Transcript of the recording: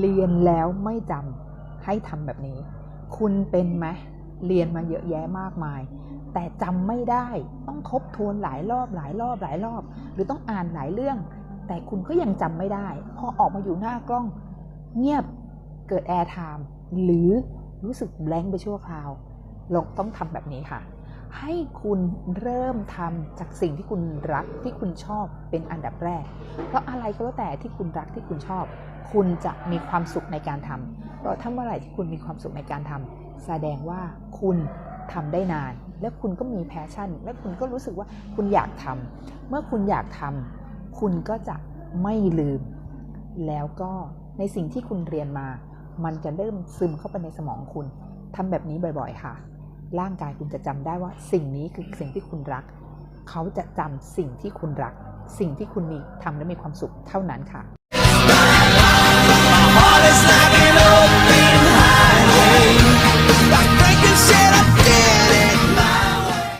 เรียนแล้วไม่จำให้ทำแบบนี้ คุณเป็นไหมเรียนมาเยอะแยะมากมาย แต่จำไม่ได้ต้องทบทวนหลายรอบหลายรอบหลายรอบ หรือต้องอ่านหลายเรื่อง แต่คุณก็ยังจำไม่ได้ พอออกมาอยู่หน้ากล้อง เงียบเกิดแอร์ไทม์หรือรู้สึกแบงค์ไปชั่วคราวเราต้องทำแบบนี้ค่ะ ให้คุณเริ่มทำจากสิ่งที่คุณรักที่คุณชอบเป็นอันดับแรก เพราะอะไรก็แล้วแต่ที่คุณรักที่คุณชอบ คุณจะมีความสุขในการทำเพราะถ้าเมื่อไหร่ที่คุณมีความสุขในการทำแสดงว่าคุณทำได้นาน และคุณก็มีแพชชั่น และคุณก็รู้สึกว่าคุณอยากทำเมื่อคุณอยากทำคุณก็จะไม่ลืม แล้วก็ในสิ่งที่คุณเรียนมา มันจะเริ่มซึมเข้าไปในสมองคุณทำแบบนี้บ่อย ๆ ค่ะ ร่างกายคุณจะจำได้ว่า สิ่งนี้คือสิ่งที่คุณรัก เขาจะจำสิ่งที่คุณรัก สิ่งที่คุณมีทำและมีความสุขเท่านั้นค่ะ